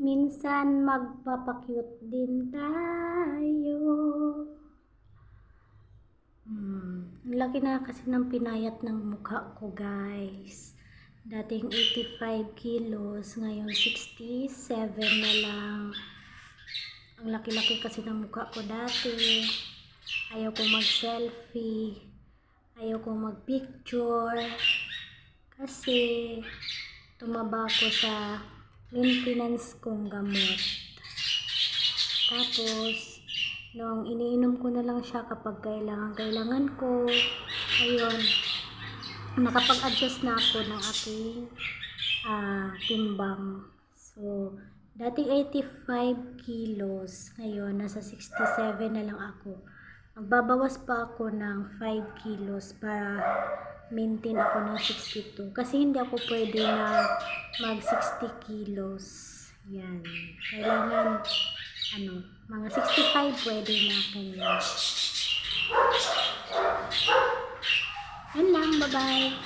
minsan magpapakyut din tayo. Hmm, laki na kasi ng pinayat ng mukha ko guys. Dating 85 kilos, ngayon 67 na lang. Ang laki-laki kasi ng mukha ko dati. Ayaw ko mag-selfie. Ayaw ko mag-picture. Kasi tumaba ko sa maintenance kong gamot. Tapos, nung iniinom ko na lang siya kapag kailangan-kailangan ko, ayun, nakapag-adjust na ako ng aking ah, timbang. So, dating 85 kilos, ngayon nasa 67 na lang ako. Magbabawas pa ako ng 5 kilos para maintain ako ng 62. Kasi hindi ako pwede na mag 60 kilos. Yan. Kailangan, ano, mga 65 pwede na kanya. Yan lang, bye-bye.